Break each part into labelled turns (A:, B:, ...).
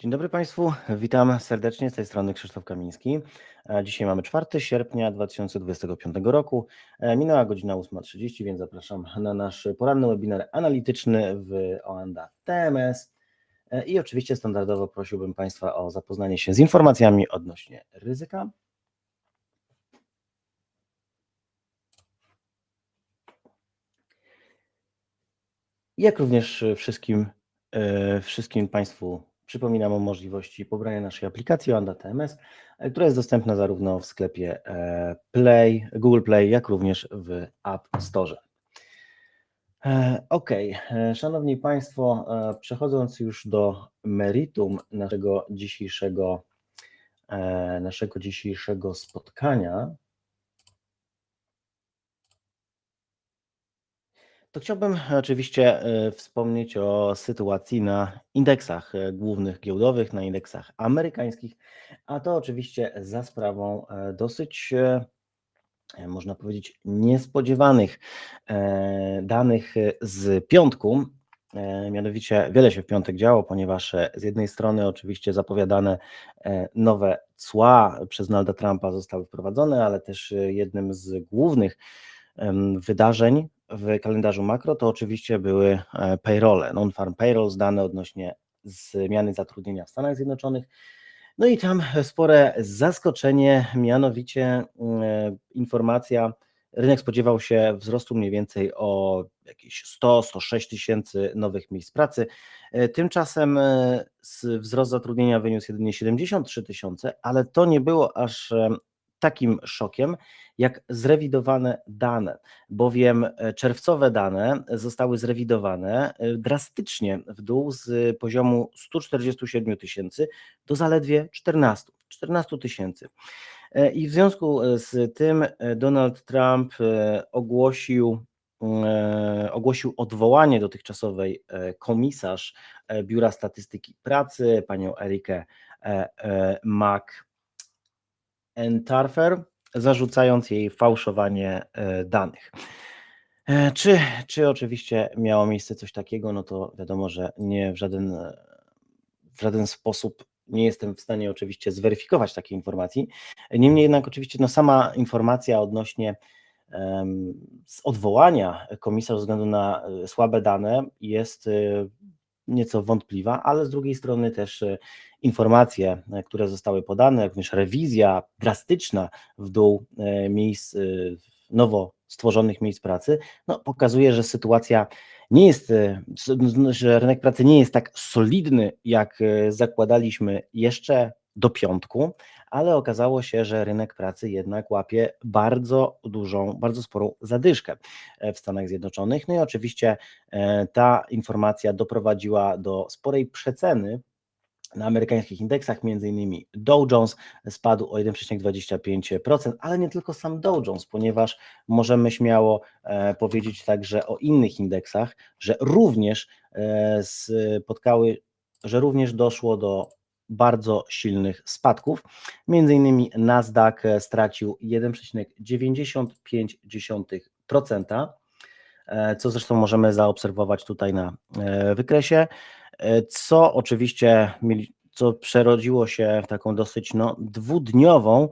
A: Dzień dobry Państwu, witam serdecznie z tej strony Krzysztof Kamiński. E, Dzisiaj mamy 4 sierpnia 2025 roku. E, Minęła godzina 8.30, więc zapraszam na nasz poranny webinar analityczny w OANDA TMS. E, I oczywiście standardowo prosiłbym Państwa o zapoznanie się z informacjami odnośnie ryzyka. Jak również wszystkim, wszystkim Państwu przypominam o możliwości pobrania naszej aplikacji Oanda TMS, która jest dostępna zarówno w sklepie e, Play, Google Play, jak również w App Store. E, Ok, e, Szanowni Państwo, przechodząc już do meritum naszego dzisiejszego, naszego dzisiejszego spotkania, To chciałbym oczywiście e, wspomnieć o sytuacji na indeksach e, głównych giełdowych, na indeksach amerykańskich, a to oczywiście za sprawą e, dosyć, można powiedzieć, niespodziewanych danych z piątku. Mianowicie wiele się w piątek działo, ponieważ z jednej strony oczywiście zapowiadane nowe cła przez Donalda Trumpa zostały wprowadzone, ale też jednym z głównych wydarzeń w kalendarzu makro to oczywiście były e, payrole, non-farm payrolls, dane odnośnie zmiany zatrudnienia w Stanach Zjednoczonych. No i tam spore zaskoczenie, mianowicie mm, e, informacja, rynek spodziewał się wzrostu mniej więcej o jakieś 100-106 tysięcy nowych miejsc pracy. E, Tymczasem wzrost zatrudnienia wyniósł jedynie 73 tysiące, ale to nie było aż takim szokiem, jak zrewidowane dane, bowiem e, czerwcowe dane zostały zrewidowane e, drastycznie w dół z poziomu 147 tysięcy do zaledwie 14, 14 tysięcy. E, I w związku z tym Donald Trump ogłosił, ogłosił odwołanie dotychczasowej komisarz Biura Statystyki Pracy, panią Erikę Mac Entarfer, zarzucając jej fałszowanie e, danych. E, Czy, czy oczywiście miało miejsce coś takiego, no to wiadomo, że nie w żaden, e, w żaden sposób nie jestem w stanie oczywiście zweryfikować takiej informacji. Niemniej jednak oczywiście no sama informacja odnośnie z odwołania komisarza ze względu na słabe dane jest nieco wątpliwa, ale z drugiej strony też e, informacje, e, które zostały podane, jak również rewizja drastyczna w dół e, miejsc, nowo stworzonych miejsc pracy, no, pokazuje, że sytuacja nie jest, że rynek pracy nie jest tak solidny, jak zakładaliśmy jeszcze do piątku, ale okazało się, że rynek pracy jednak łapie bardzo dużą, bardzo sporą zadyszkę e, w Stanach Zjednoczonych. No i oczywiście e, ta informacja doprowadziła do sporej przeceny na amerykańskich indeksach, między innymi Dow Jones spadł o 1,25%, ale nie tylko sam Dow Jones, ponieważ możemy śmiało e, powiedzieć także o innych indeksach, że również spotkały, że również doszło do bardzo silnych spadków. Między innymi Nasdaq e, stracił 1,95%, e, co zresztą możemy zaobserwować tutaj na e, wykresie co oczywiście co przerodziło się w taką dosyć no, dwudniową,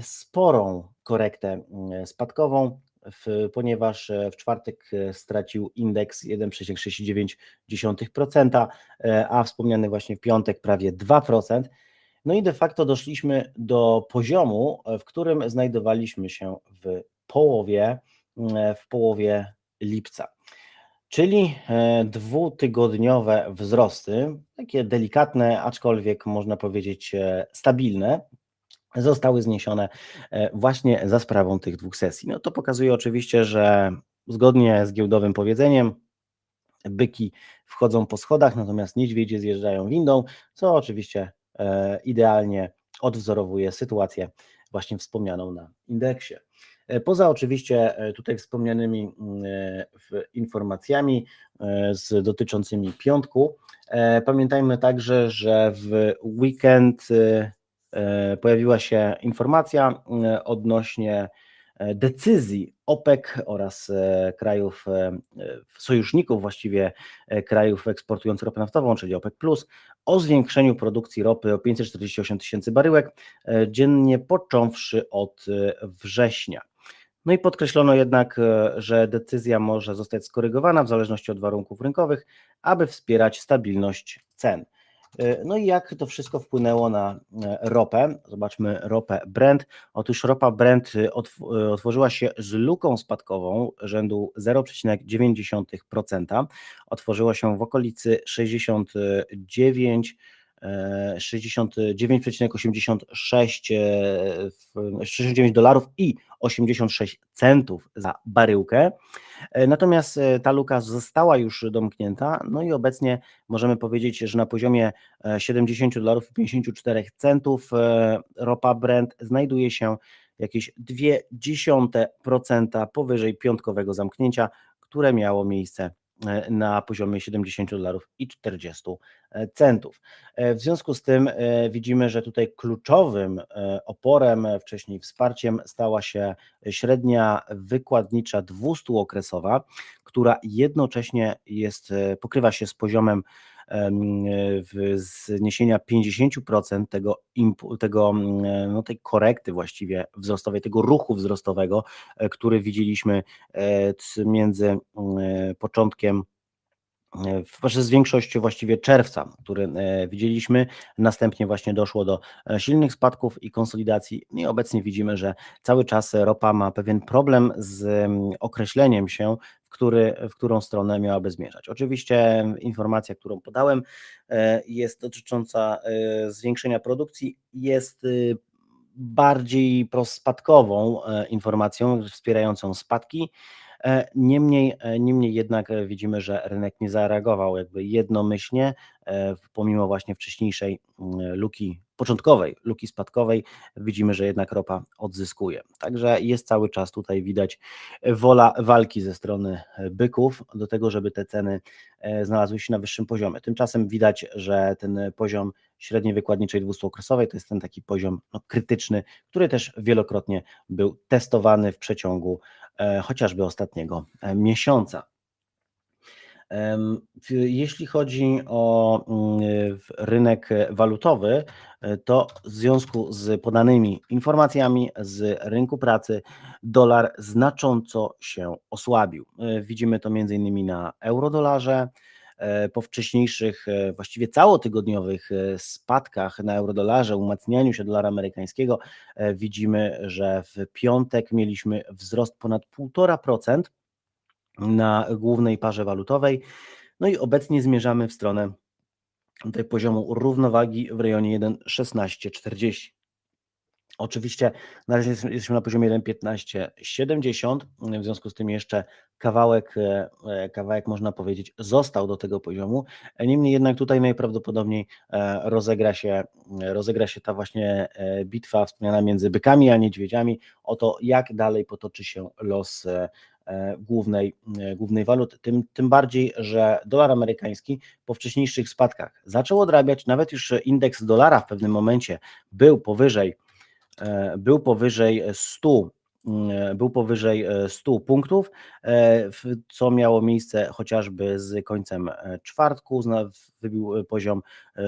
A: sporą korektę mm, spadkową, w, ponieważ e, w czwartek e, stracił indeks 1,69%, e, a wspomniany właśnie w piątek prawie 2%. No i de facto doszliśmy do poziomu, w którym znajdowaliśmy się w połowie, w połowie lipca. Czyli dwutygodniowe wzrosty, takie delikatne, aczkolwiek można powiedzieć stabilne, zostały zniesione e, właśnie za sprawą tych dwóch sesji. No to pokazuje oczywiście, że zgodnie z giełdowym powiedzeniem, byki wchodzą po schodach, natomiast niedźwiedzie zjeżdżają windą, co oczywiście e, idealnie odwzorowuje sytuację właśnie wspomnianą na indeksie. E, Poza oczywiście tutaj wspomnianymi mm, informacjami z dotyczącymi piątku, pamiętajmy także, że w weekend pojawiła się informacja e, odnośnie decyzji OPEC oraz krajów, sojuszników właściwie krajów eksportujących ropę naftową, czyli OPEC+, o zwiększeniu produkcji ropy o 548 tysięcy baryłek dziennie, począwszy od września. No i podkreślono jednak, że decyzja może zostać skorygowana w zależności od warunków rynkowych, aby wspierać stabilność cen. No i jak to wszystko wpłynęło na e, ropę? Zobaczmy ropę Brent. Otóż ropa Brent e, otworzyła się z luką spadkową rzędu 0,9%. Otworzyła się w okolicy 69 69,86 69 dolarów i 86 centów za baryłkę. E, natomiast e, ta luka została już domknięta, no i obecnie możemy powiedzieć, że na poziomie 70 e, dolarów i 54 centów ropa Brent znajduje się jakieś 0,2% powyżej piątkowego zamknięcia, które miało miejsce E, na poziomie 70 dolarów i 40 e, centów. E, w związku z tym widzimy, że tutaj kluczowym oporem, wcześniej wsparciem stała się średnia wykładnicza 200-okresowa, która jednocześnie jest, pokrywa się z poziomem zniesienia 50% tego, tego no tej korekty właściwie wzrostowej, tego ruchu wzrostowego, e, który widzieliśmy e, między początkiem e, z większością właściwie czerwca, który widzieliśmy. Następnie właśnie doszło do silnych spadków i konsolidacji. I obecnie widzimy, że cały czas ropa ma pewien problem z określeniem się który, w którą stronę miałaby zmierzać. Oczywiście informacja, którą podałem, e, jest dotycząca e, zwiększenia produkcji, jest e, bardziej prospadkową informacją wspierającą spadki. Niemniej, niemniej jednak widzimy, że rynek nie zareagował jakby jednomyślnie, pomimo właśnie wcześniejszej luki początkowej luki spadkowej widzimy, że jednak ropa odzyskuje. Także jest cały czas tutaj widać wola walki ze strony byków do tego, żeby te ceny e, znalazły się na wyższym poziomie. Tymczasem widać, że ten poziom średniej wykładniczej 200-okresowej to jest ten taki poziom no, krytyczny, który też wielokrotnie był testowany w przeciągu e, chociażby ostatniego e, miesiąca. Jeśli chodzi o mm, rynek walutowy, e, to w związku z podanymi informacjami z rynku pracy dolar znacząco się osłabił. E, widzimy to m.in. na eurodolarze. E, po wcześniejszych, właściwie całotygodniowych spadkach na eurodolarze, umacnianiu się dolara amerykańskiego, widzimy, że w piątek mieliśmy wzrost ponad 1,5% na głównej parze walutowej. No i obecnie zmierzamy w stronę tutaj poziomu równowagi w rejonie 1,1640. Oczywiście na razie jesteśmy na poziomie 1,1570, w związku z tym jeszcze kawałek, e, kawałek można powiedzieć został do tego poziomu. Niemniej jednak tutaj najprawdopodobniej e, rozegra się, rozegra się ta właśnie e, bitwa wspomniana między bykami a niedźwiedziami o to, jak dalej potoczy się los E, głównej, e, głównej waluty. Tym, tym bardziej, że dolar amerykański po wcześniejszych spadkach zaczął odrabiać, nawet już indeks dolara w pewnym momencie był powyżej, e, był powyżej 100 był powyżej 100 punktów, co miało miejsce chociażby z końcem czwartku, wybił poziom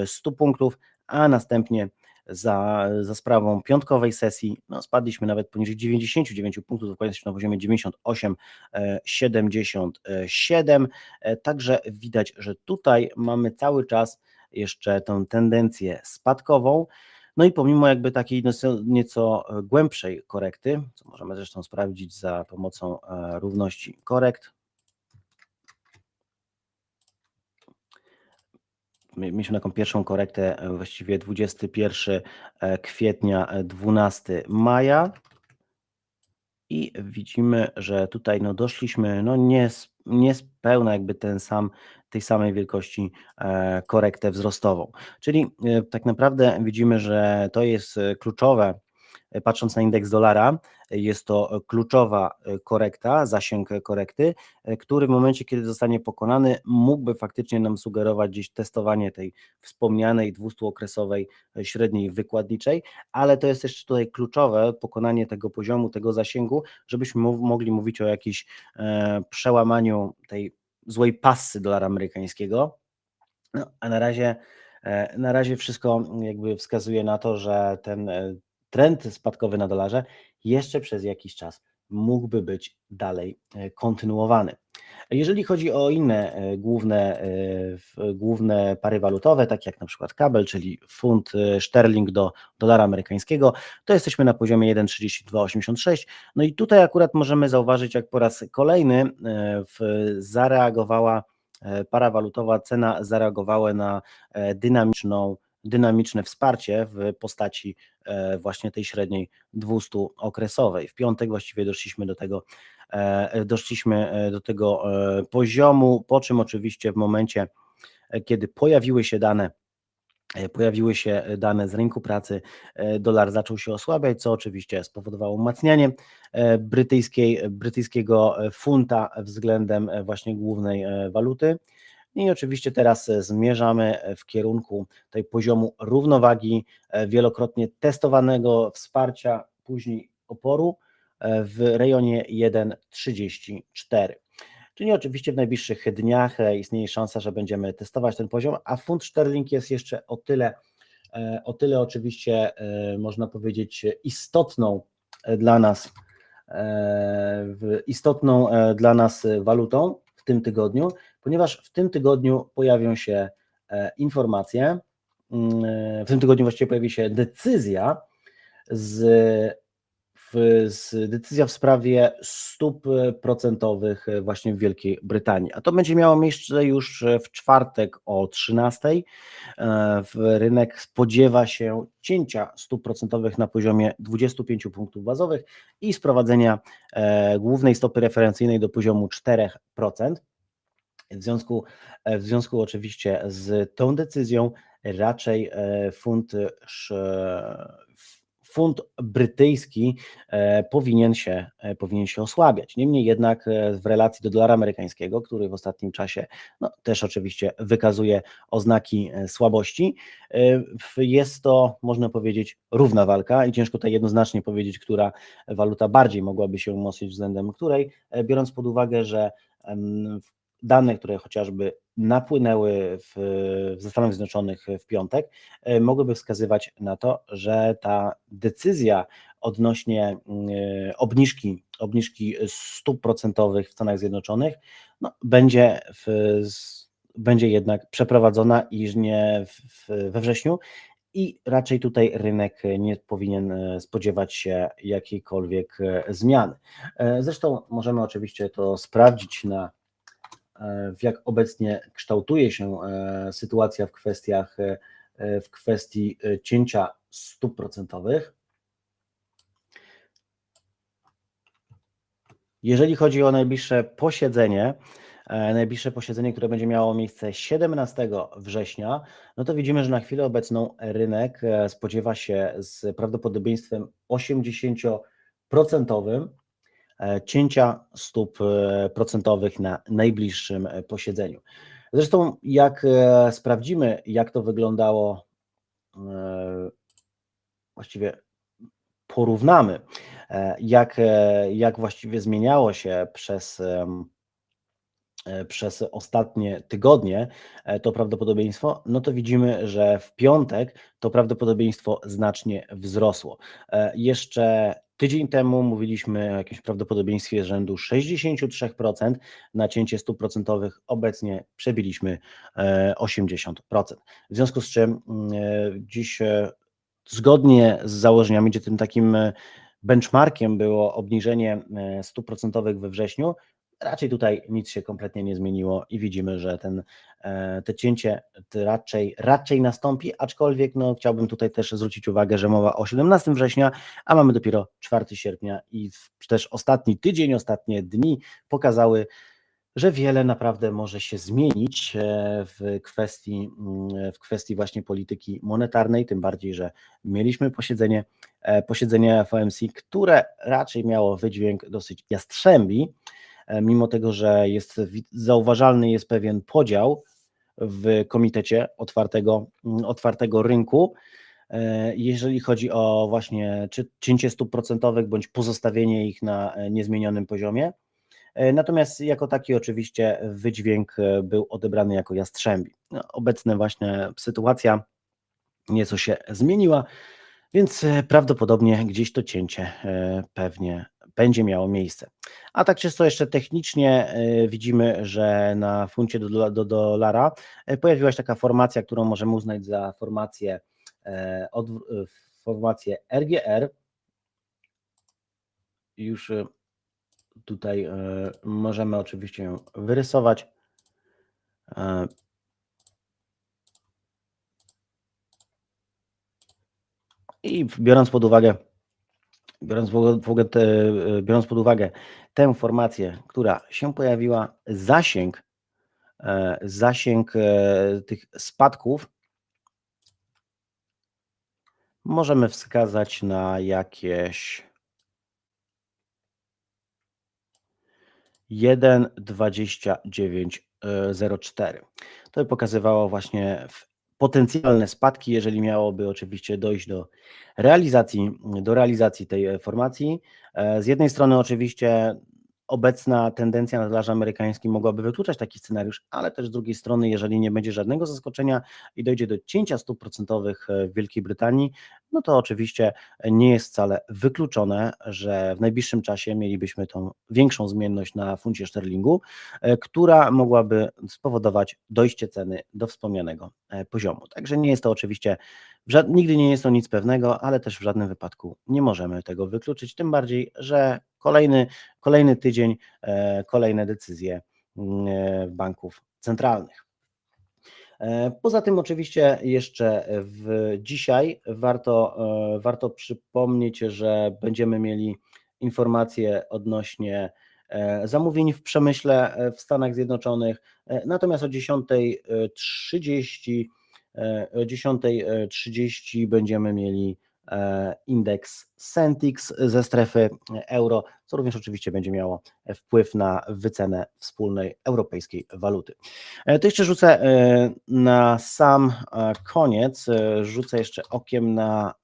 A: 100 punktów, a następnie za, za sprawą piątkowej sesji no, spadliśmy nawet poniżej 99 punktów, dokładnie jesteśmy na poziomie 98,77. E, także widać, że tutaj mamy cały czas jeszcze tę tendencję spadkową. No i pomimo jakby takiej nieco, nieco głębszej korekty, co możemy zresztą sprawdzić za pomocą e, równości korekt, mieliśmy taką pierwszą korektę e, właściwie 21 e, kwietnia, 12 e, maja i widzimy, że tutaj no doszliśmy no nie, nie spełna jakby ten sam, tej samej wielkości korektę wzrostową. Czyli tak naprawdę widzimy, że to jest kluczowe patrząc na indeks dolara, e, jest to kluczowa e, korekta, zasięg korekty, e, który w momencie, kiedy zostanie pokonany, mógłby faktycznie nam sugerować gdzieś testowanie tej wspomnianej 200-okresowej e, średniej wykładniczej, ale to jest też tutaj kluczowe pokonanie tego poziomu, tego zasięgu, żebyśmy mo- mogli mówić o jakimś e, przełamaniu tej złej passy dolara amerykańskiego. No, a na razie, e, na razie wszystko jakby wskazuje na to, że ten e, trend spadkowy na dolarze jeszcze przez jakiś czas mógłby być dalej e, kontynuowany. Jeżeli chodzi o inne e, główne, e, główne pary walutowe, takie jak na przykład kabel, czyli funt sterling do dolara amerykańskiego, to jesteśmy na poziomie 1,3286. No i tutaj akurat możemy zauważyć, jak po raz kolejny zareagowała para walutowa, cena zareagowała na dynamiczną, dynamiczne wsparcie w postaci e, właśnie tej średniej 200 okresowej. W piątek właściwie doszliśmy do tego, e, doszliśmy e, do tego poziomu, po czym oczywiście w momencie, kiedy pojawiły się dane pojawiły się dane z rynku pracy, dolar zaczął się osłabiać, co oczywiście spowodowało umacnianie brytyjskiej, brytyjskiego funta względem właśnie głównej waluty. I oczywiście teraz e, zmierzamy e, w kierunku tej poziomu równowagi, e, wielokrotnie testowanego wsparcia, później oporu w rejonie 1,34. Czyli oczywiście w najbliższych dniach istnieje szansa, że będziemy testować ten poziom, a funt sterling jest jeszcze o tyle, o tyle oczywiście można powiedzieć istotną dla nas, istotną dla nas walutą w tym tygodniu, ponieważ w tym tygodniu pojawią się e, informacje, mm, e, w tym tygodniu właściwie pojawi się decyzja z, w, z decyzja w sprawie stóp procentowych właśnie w Wielkiej Brytanii. A to będzie miało miejsce już w czwartek o 13. E, W rynek spodziewa się cięcia stóp procentowych na poziomie 25 punktów bazowych i sprowadzenia e, głównej stopy referencyjnej do poziomu 4%. W związku, e, w związku oczywiście z tą decyzją raczej e, funt, sz- funt brytyjski e, powinien się, powinien się osłabiać. Niemniej jednak w relacji do dolara amerykańskiego, który w ostatnim czasie no, też oczywiście wykazuje oznaki słabości, jest to, można powiedzieć, równa walka i ciężko tutaj jednoznacznie powiedzieć, która waluta bardziej mogłaby się umocnić względem której, biorąc pod uwagę, że w- dane, które chociażby napłynęły w, ze Stanów Zjednoczonych w piątek, e, mogłyby wskazywać na to, że ta decyzja odnośnie e, obniżki, obniżki stóp procentowych w Stanach Zjednoczonych no, będzie, w, będzie jednak przeprowadzona iż nie w, we wrześniu i raczej tutaj rynek nie powinien e, spodziewać się jakiejkolwiek zmiany. Zresztą możemy oczywiście to sprawdzić na jak obecnie kształtuje się e, sytuacja w kwestiach e, e, w kwestii e, cięcia stóp procentowych. Jeżeli chodzi o najbliższe posiedzenie, e, najbliższe posiedzenie, które będzie miało miejsce 17 września, no to widzimy, że na chwilę obecną rynek e, spodziewa się z prawdopodobieństwem 80% e, cięcia stóp e, procentowych na najbliższym e, posiedzeniu. Zresztą, jak e, sprawdzimy, jak to wyglądało, e, właściwie porównamy, e, jak, e, jak właściwie zmieniało się przez, e, przez ostatnie tygodnie e, to prawdopodobieństwo, no to widzimy, że w piątek to prawdopodobieństwo znacznie wzrosło. E, Jeszcze tydzień temu mówiliśmy o jakimś prawdopodobieństwie rzędu 63% na cięcie stóp procentowych, obecnie przebiliśmy e, 80%. W związku z czym mm, e, dziś e, zgodnie z założeniami, gdzie tym takim e, benchmarkiem było obniżenie e, stóp procentowych we wrześniu, raczej tutaj nic się kompletnie nie zmieniło i widzimy, że ten, e, te cięcie raczej, raczej nastąpi, aczkolwiek no, chciałbym tutaj też zwrócić uwagę, że mowa o 17 września, a mamy dopiero 4 sierpnia i też ostatni tydzień, ostatnie dni pokazały, że wiele naprawdę może się zmienić e, w kwestii, mm, w kwestii właśnie polityki monetarnej, tym bardziej, że mieliśmy posiedzenie, e, posiedzenie FOMC, które raczej miało wydźwięk dosyć jastrzębi, mimo tego, że jest zauważalny jest pewien podział w komitecie otwartego, mm, otwartego rynku, jeżeli chodzi o właśnie czy cięcie stóp procentowych bądź pozostawienie ich na niezmienionym poziomie. E, natomiast jako taki oczywiście wydźwięk e, był odebrany jako jastrzębi. No, obecna właśnie sytuacja nieco się zmieniła, więc e, prawdopodobnie gdzieś to cięcie pewnie będzie miało miejsce. A tak czysto jeszcze technicznie widzimy, że na funcie do, do dolara pojawiła się taka formacja, którą możemy uznać za formację, od, formację RGR. Już Tutaj e, możemy oczywiście ją wyrysować. E, I biorąc pod uwagę, biorąc, pod uwagę te, e, biorąc pod uwagę tę formację, która się pojawiła, zasięg, zasięg tych spadków możemy wskazać na jakieś 1,2904. To by pokazywało właśnie potencjalne spadki, jeżeli miałoby oczywiście dojść do realizacji, do realizacji tej formacji. E, z jednej strony oczywiście obecna tendencja na dolarze amerykańskim mogłaby wykluczać taki scenariusz, ale też z drugiej strony, jeżeli nie będzie żadnego zaskoczenia i dojdzie do cięcia stóp procentowych e, w Wielkiej Brytanii, no to oczywiście nie jest wcale wykluczone, że w najbliższym czasie mielibyśmy tą większą zmienność na funcie sterlingu, e, która mogłaby spowodować dojście ceny do wspomnianego e, poziomu. Także nie jest to oczywiście, nigdy nie jest to nic pewnego, ale też w żadnym wypadku nie możemy tego wykluczyć, tym bardziej, że kolejny, kolejny tydzień, e, kolejne decyzje mm, banków centralnych. E, poza tym oczywiście jeszcze w dzisiaj warto, e, warto przypomnieć, że będziemy mieli informacje odnośnie e, zamówień w przemyśle w Stanach Zjednoczonych. Natomiast o 10.30 o 10.30 będziemy mieli E, indeks Centix ze strefy euro, co również oczywiście będzie miało wpływ na wycenę wspólnej europejskiej waluty. E, to jeszcze rzucę e, na sam koniec, rzucę jeszcze okiem na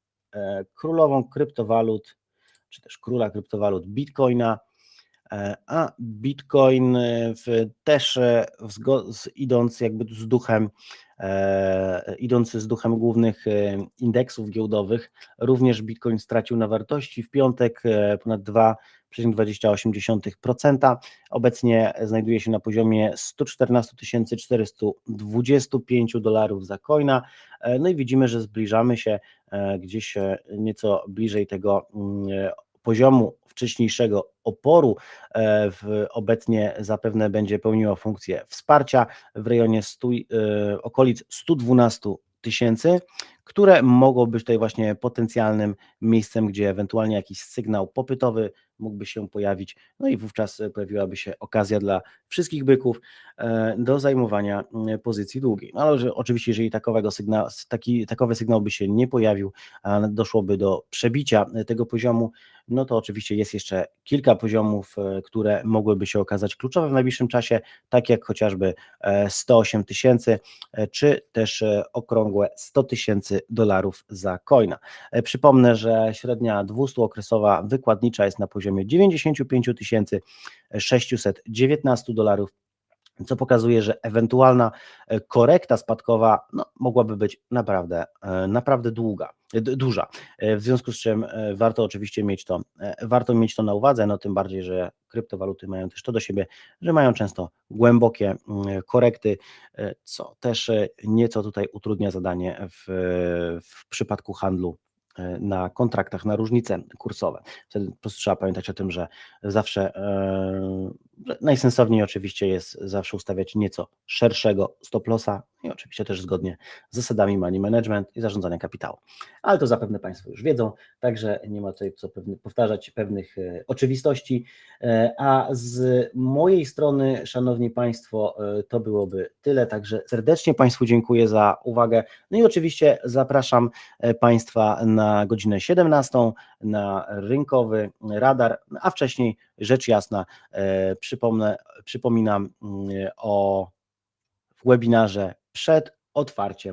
A: królową kryptowalut, czy też króla kryptowalut Bitcoina, a Bitcoin też idąc jakby z duchem E, idący z duchem głównych e, indeksów giełdowych, również Bitcoin stracił na wartości. W piątek e, ponad 2,28%. Obecnie znajduje się na poziomie 114 425 dolarów za coina. No i widzimy, że zbliżamy się gdzieś nieco bliżej tego mm, poziomu wcześniejszego oporu e, w, obecnie zapewne będzie pełniła funkcję wsparcia w rejonie 100, e, okolic 112 tysięcy, które mogą być tutaj właśnie potencjalnym miejscem, gdzie ewentualnie jakiś sygnał popytowy mógłby się pojawić, no i wówczas pojawiłaby się okazja dla wszystkich byków e, do zajmowania pozycji długiej. No ale oczywiście, jeżeli takowego sygnał, taki, takowy sygnał by się nie pojawił, a doszłoby do przebicia tego poziomu, no to oczywiście jest jeszcze kilka poziomów, e, które mogłyby się okazać kluczowe w najbliższym czasie, tak jak chociażby 108 e, tysięcy, e, czy też okrągłe 100 tysięcy dolarów za coina. Przypomnę, że średnia 200-okresowa wykładnicza jest na poziomie 95 619 dolarów co pokazuje, że ewentualna e, korekta spadkowa no, mogłaby być naprawdę, e, naprawdę długa, duża. E, w związku z czym warto oczywiście mieć to, warto mieć to na uwadze, no tym bardziej, że kryptowaluty mają też to do siebie, że mają często głębokie mm, korekty, co też nieco tutaj utrudnia zadanie w, w przypadku handlu na kontraktach na różnice kursowe. Wtedy po prostu trzeba pamiętać o tym, że zawsze najsensowniej oczywiście jest zawsze ustawiać nieco szerszego stop lossa i oczywiście też zgodnie z zasadami money management i zarządzania kapitału. Ale to zapewne Państwo już wiedzą, także nie ma tutaj co powtarzać pewnych e, oczywistości. E, a z mojej strony, Szanowni Państwo, e, to byłoby tyle, także serdecznie Państwu dziękuję za uwagę. No i oczywiście zapraszam Państwa na godzinę 17 na rynkowy radar, a wcześniej rzecz jasna przypomnę, przypominam mm, o webinarze przed otwarciem